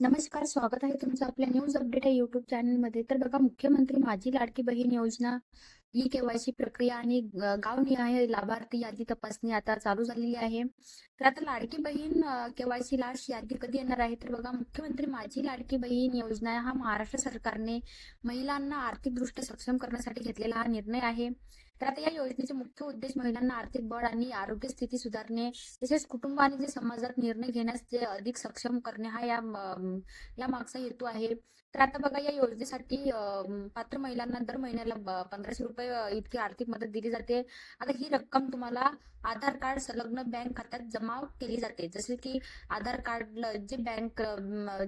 नमस्कार, स्वागत आहे तुमचं आपल्या न्यूज अपडेट या युट्यूब चॅनलमध्ये. तर बघा मुख्यमंत्री माझी लाडकी बहीण योजना, ई केवायसी प्रक्रिया आणि गावनिहाय लाभार्थी यादी तपासणी आता चालू झालेली आहे. तर आता लाडकी बहीण केवायसी लाश यादी कधी येणार आहे? तर बघा मुख्यमंत्री माझी लाडकी बहीण योजना हा महाराष्ट्र सरकारने महिलांना आर्थिकदृष्ट्या सक्षम करण्यासाठी घेतलेला हा निर्णय आहे. तर आता या योजनेचे मुख्य उद्देश महिलांना आर्थिक बळ आणि आरोग्य स्थिती सुधारणे, तसेच कुटुंब आणि जे समाजात निर्णय घेण्यास जे अधिक सक्षम करणे हा या या मागचा हेतू आहे. तर आता बघा या योजनेसाठी पात्र महिलांना दर महिन्याला पंधराशे रुपये रुपये इतकी आर्थिक मदत दिली जाते. आता ही रक्कम तुम्हाला आधार कार्ड संलग्न बँक खात्यात जमा केली जाते. जसे की आधार कार्ड जे बँक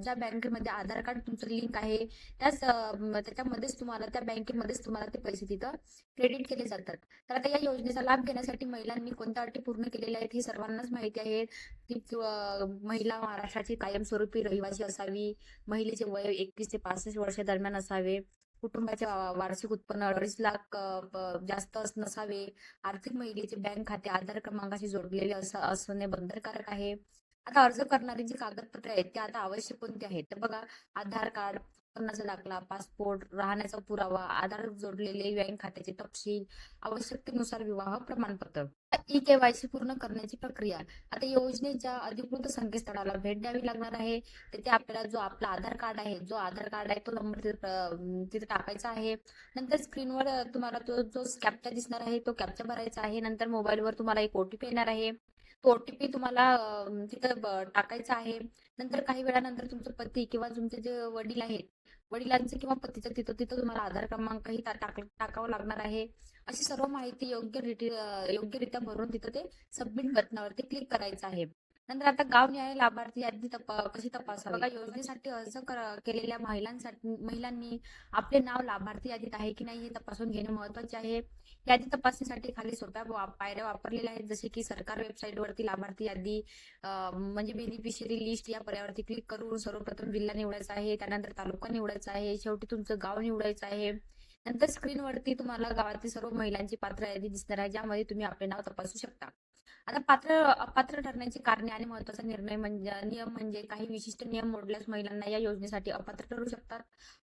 ज्या बँकेमध्ये आधार कार्ड तुमचं लिंक आहे त्याच त्याच्यामध्येच तुम्हाला त्या बँकेमध्येच तुम्हाला ते पैसे तिथं क्रेडिट केले जातात. तर आता या योजनेचा लाभ घेण्यासाठी महिलांनी कोणत्या अटी पूर्ण केलेल्या आहेत हे सर्वांनाच माहिती आहे. की महिला महाराष्ट्राची कायमस्वरूपी रहिवासी असावी, महिलेचे वय 21 ते 65 वर्ष दरम्यान असावे, कुटुंबाचे वार्षिक उत्पन्न 2.5 लाख जास्त नसावे, आर्थिक महिलेचे बँक खाते आधार क्रमांकाशी जोडलेले असणे बंधनकारक आहे. आता अर्ज करणारी जी कागदपत्रे आहेत ते आता आवश्यक कोणती आहेत? तर बघा आधार कार्ड, करण्याचा दाखला, पासपोर्ट, राहण्याचा पुरावा, आधार जोडलेले बँक खात्याचे तपशील, आवश्यकतेनुसार विवाह प्रमाणपत्र. ई केवायसी पूर्ण करण्याची प्रक्रिया. आता योजनेच्या अधिकृत संकेतस्थळाला भेट द्यावी लागणार आहे. तिथे आपल्याला जो आपला आधार कार्ड आहे, जो आधार कार्ड आहे तो नंबर तिथे तिथे टाकायचा आहे. नंतर स्क्रीनवर तुम्हाला तो जो कॅप्चा दिसणार आहे तो कॅप्चा भरायचा आहे. नंतर मोबाईलवर तुम्हाला एक ओटीपी येणार आहे. तो ओटीपी तुम्हाला तिथं टाकायचा आहे. नंतर काही वेळानंतर तुमचे पती किंवा तुमचे जे वडील आहेत, वडिलांचे किंवा पतीचं तिथं तिथं तुम्हाला आधार क्रमांकही टाकावा लागणार आहे. अशी सर्व माहिती योग्य योग्यरित्या भरून तिथं ते सबमिट बटनावरती क्लिक करायचं आहे. नंतर आता गावनिहाय लाभार्थी यादी तपा कशी तपासावी? बघा योजनेसाठी अर्ज केलेल्या महिलांसाठी महिलांनी आपले नाव लाभार्थी यादीत आहे की नाही हे तपासून घेणे महत्त्वाचे आहे. यादी तपासणीसाठी खाली सोप्या पायऱ्या वापरलेल्या आहेत. जसे की सरकार वेबसाईट वरती लाभार्थी यादी म्हणजे बेनिफिशियरी लिस्ट या पर्यावरती क्लिक करून सर्वप्रथम जिल्हा निवडायचा आहे. त्यानंतर तालुका निवडायचा आहे. शेवटी तुमचं गाव निवडायचं आहे. नंतर स्क्रीनवरती तुम्हाला गावातील सर्व महिलांची पात्र यादी दिसणार आहे, ज्यामध्ये तुम्ही आपले नाव तपासू शकता. आता पात्र अपात्र ठरण्याची कारणे आणि महत्त्वाचा निर्णय म्हणजे नियम म्हणजे काही विशिष्ट नियम मोडल्यास महिलांना या योजनेसाठी अपात्र ठरू शकतात.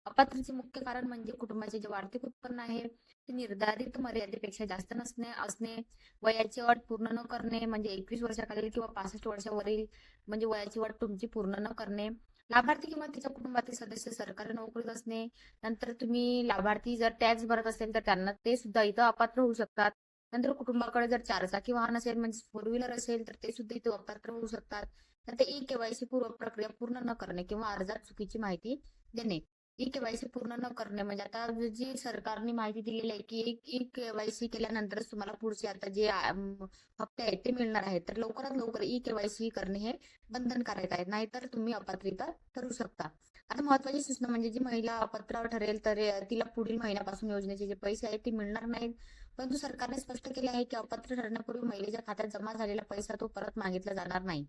अपात्रचे मुख्य कारण म्हणजे कुटुंबाचे जे आर्थिक उत्पन्न आहे ते निर्धारित मर्यादेपेक्षा जास्त नसणे असणे, वयाची अट पूर्ण न करणे म्हणजे 21 वर्षाखालील किंवा 65 वर्षावरील म्हणजे वयाची अट तुमची पूर्ण न करणे, लाभार्थी किंवा तिच्या कुटुंबातील सदस्य सरकारी नोकरीत असणे, नंतर तुम्ही लाभार्थी जर टॅक्स भरत असेल तर त्यांना ते सुद्धा इथं अपात्र होऊ शकतात. नंतर कुटुंबाकडे जर चारचाकी वाहन असेल म्हणजे फोर व्हीलर असेल तर ते सुद्धा इथे अपात्र होऊ शकतात. नंतर ई केवायसी पूर्व प्रक्रिया पूर्ण न करणे किंवा अर्जात चुकीची माहिती देणे. ई केवायसी पूर्ण न करणे म्हणजे आता जी सरकारने माहिती दिलेली आहे की ई केवायसी केल्यानंतरच तुम्हाला पुढचे आता जे हप्ते आहेत ते मिळणार आहेत. तर लवकरात लवकर ई केवायसी करणे हे बंधनकारक आहे. नाहीतर तुम्ही अपात्रता ठरू शकता. आता महत्वाची सूचना म्हणजे जी महिला अपात्र ठरेल तर तिला पुढील महिन्यापासून योजनेचे जे पैसे आहेत ते मिळणार नाहीत. परंतु सरकारने स्पष्ट केले आहे की अपात्र ठरण्यापूर्वी महिलेच्या खात्यात जमा झालेला पैसा तो परत मागितला जाणार नाही.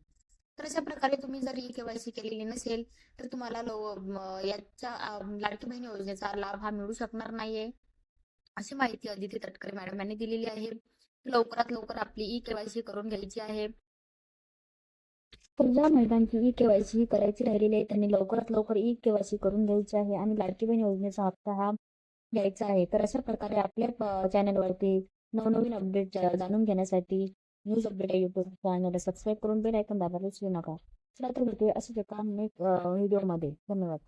तर अशा प्रकारे तुम्ही जर ई केवायसी केलेली नसेल तर तुम्हाला याच्या लाडकी बहीण योजनेचा लाभ हा मिळू शकणार नाहीये. अशी माहिती अदिती तटकरे मॅडम यांनी दिलेली आहे. लवकरात लवकर आपली ई केवायसी करून घ्यायची आहे. तर ज्या महिलांची ई केवायसी करायची राहिलेली आहे त्यांनी लवकरात लवकर ई केवायसी करून घ्यायची आहे आणि लाडकी बहीण योजनेचा हप्ता हा घ्यायचा आहे. तर अशा प्रकारे आपल्या चॅनलवरती नवनवीन अपडेट जाणून घेण्यासाठी न्यूज अपडेट या यूट्यूब चॅनलला सबस्क्राईब करून बेल ऐकून दाबायला विसरू नका. चला तर भेटूया असं एका नेक्स्ट व्हिडिओमध्ये. धन्यवाद.